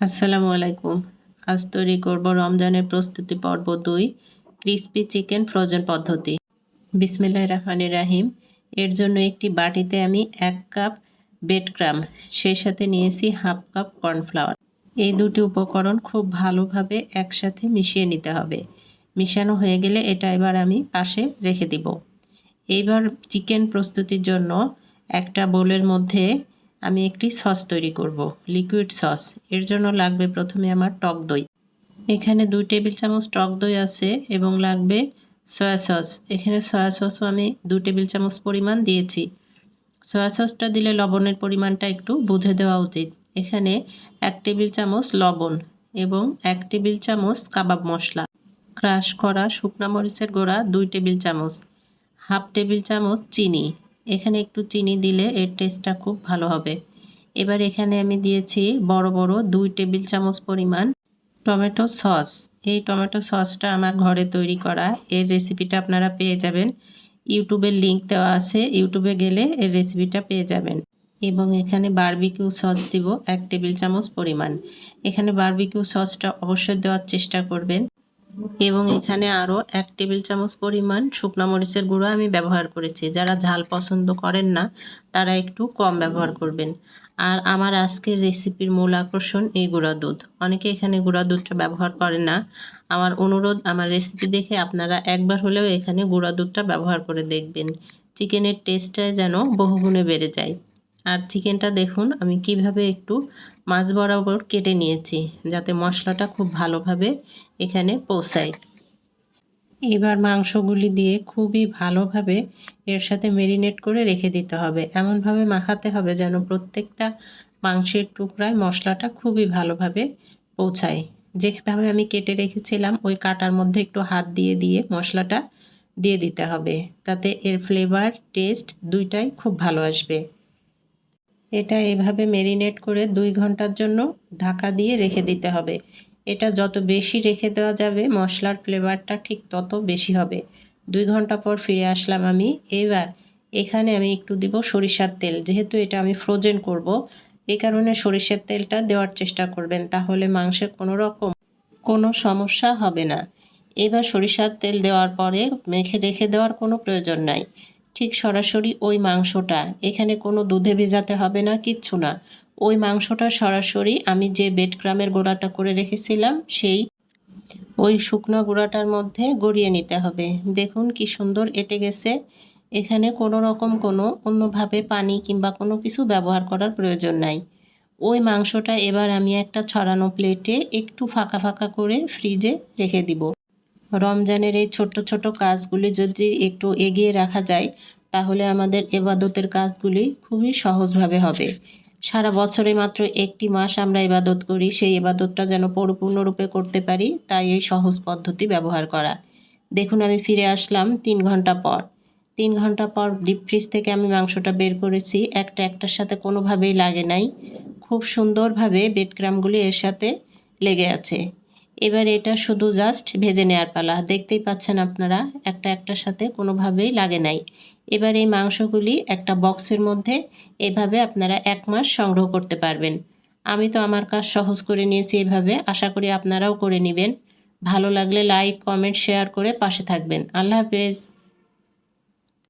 আসসালামু আলাইকুম। আজ তৈরি করব রমজানের প্রস্তুতি পর্ব দুই, ক্রিস্পি চিকেন ফ্রোজেন পদ্ধতি। বিসমিল্লাহ রহমানির রাহিম। এর জন্য একটি বাটিতে আমি এক কাপ বেড ক্রাম সেই সাথে নিয়েছি হাফ কাপ কর্নফ্লাওয়ার। এই দুটি উপকরণ খুব ভালোভাবে একসাথে মিশিয়ে নিতে হবে। মিশানো হয়ে গেলে এটা এবার আমি পাশে রেখে দিব। এইবার চিকেন প্রস্তুতির জন্য একটা বোলের মধ্যে আমি একটি সস তৈরি করব লিকুইড সস। এর জন্য লাগবে প্রথমে আমার টক দই। এখানে দুই টেবিল চামচ টক দই আছে এবং লাগবে সয়া সস এখানে সয়া সসও আমি দু টেবিল চামচ পরিমাণ দিয়েছি। সয়া সসটা দিলে লবণের পরিমাণটা একটু বুঝে দেওয়া উচিত। এখানে এক টেবিল চামচ লবণ এবং এক টেবিল চামচ কাবাব মশলা। ক্রাশ করা শুকনা মরিচের গোড়া দুই টেবিল চামচ। হাফ টেবিল চামচ চিনি। এখানে একটু চিনি দিলে এর টেস্টটা খুব ভালো হবে। এবার এখানে আমি দিয়েছি বড় বড় দুই টেবিল চামচ পরিমাণ টমেটো সস। এই টমেটো সসটা আমার ঘরে তৈরি করা। এর রেসিপিটা আপনারা পেয়ে যাবেন। ইউটিউবের লিঙ্ক দেওয়া আছে। ইউটিউবে গেলে এর রেসিপিটা পেয়ে যাবেন। এবং এখানে বারবিকিউ সস দিব এক টেবিল চামচ পরিমাণ। এখানে বারবিকিউ সসটা অবশ্যই দেওয়ার চেষ্টা করবেন। এবং এখানে আরও এক টেবিল চামচ পরিমাণ শুকনা মরিচের গুঁড়ো আমি ব্যবহার করেছি। যারা ঝাল পছন্দ করেন না, তারা একটু কম ব্যবহার করবেন। আর আমার আজকের রেসিপির মূল আকর্ষণ এই গুঁড়া দুধ। অনেকে এখানে গুঁড়া দুধটা ব্যবহার করেন না। আমার অনুরোধ, আমার রেসিপি দেখে আপনারা একবার হলেও এখানে গুঁড়া দুধটা ব্যবহার করে দেখবেন। চিকেনের টেস্টটা যেন বহুগুণে বেড়ে যায়। আর চিকেনটা দেখুন, আমি কীভাবে একটু মাছ বরাবর কেটে নিয়েছি, যাতে মশলাটা খুব ভালোভাবে এখানে পৌঁছায়। এবার মাংসগুলি দিয়ে খুবই ভালোভাবে এর সাথে মেরিনেট করে রেখে দিতে হবে। এমনভাবে মাখাতে হবে যেন প্রত্যেকটা মাংসের টুকরায় মশলাটা খুবই ভালোভাবে পৌঁছায়। যেভাবে আমি কেটে রেখেছিলাম, ওই কাটার মধ্যে একটু হাত দিয়ে দিয়ে মশলাটা দিয়ে দিতে হবে, তাতে এর ফ্লেভার টেস্ট দুইটাই খুব ভালো আসবে। এটা এভাবে মেরিনেট করে দুই ঘণ্টার জন্য ঢাকা দিয়ে রেখে দিতে হবে। এটা যত বেশি রেখে দেওয়া যাবে, মশলার ফ্লেভারটা ঠিক তত বেশি হবে। দুই ঘণ্টা পর ফিরে আসলাম আমি। এবার এখানে আমি একটু দিব সরিষার তেল। যেহেতু এটা আমি ফ্রোজেন করব এই কারণে সরিষার তেলটা দেওয়ার চেষ্টা করবেন, তাহলে মাংসে কোনো রকম কোনো সমস্যা হবে না। এবার সরিষার তেল দেওয়ার পরে মেখে রেখে দেওয়ার কোনো প্রয়োজন নাই। ঠিক সরাসরি ওই মাংসটা। এখানে কোনো দুধে ভেজাতে হবে না, কিচ্ছু না। ওই মাংসটা সরাসরি আমি যে বেডক্রামের গোড়াটা করে রেখেছিলাম, সেই ওই শুকনো গুঁড়াটার মধ্যে গড়িয়ে নিতে হবে। দেখুন কি সুন্দর এটে গেছে। এখানে কোনো রকম কোনো অন্যভাবে পানি কিংবা কোনো কিছু ব্যবহার করার প্রয়োজন নাই। ওই মাংসটা এবার আমি একটা ছড়ানো প্লেটে একটু ফাঁকা ফাঁকা করে ফ্রিজে রেখে দিব। রমজানের এই ছোট্ট ছোট কাজগুলি যদি একটু এগিয়ে রাখা যায়, তাহলে আমাদের এবাদতের কাজগুলি খুবই সহজভাবে হবে। সারা বছরে মাত্র একটি মাস আমরা ইবাদত করি, সেই ইবাদতটা যেন পরিপূর্ণরূপে করতে পারি, তাই এই সহজ পদ্ধতি ব্যবহার করা। দেখুন, আমি ফিরে আসলাম তিন ঘণ্টা পর। তিন ঘণ্টা পর ডিপ ফ্রিজ থেকে আমি মাংসটা বের করেছি, একটা একটার সাথে কোনোভাবেই লাগে নাই। খুব সুন্দরভাবে বেডক্রামগুলি এর সাথে লেগে আছে। এবার এটা শুধু জাস্ট ভেজে নেওয়ার পালা। দেখতেই পাচ্ছেন আপনারা, একটা একটার সাথে কোনোভাবেই লাগে নাই। এবার এই মাংসগুলি একটা বক্সের মধ্যে এভাবে আপনারা এক মাস সংগ্রহ করতে পারবেন। আমি তো আমার কাজ সহজ করে নিয়েছি এভাবে, আশা করি আপনারাও করে নেবেন। ভালো লাগলে লাইক কমেন্ট শেয়ার করে পাশে থাকবেন। আল্লাহ হাফেজ।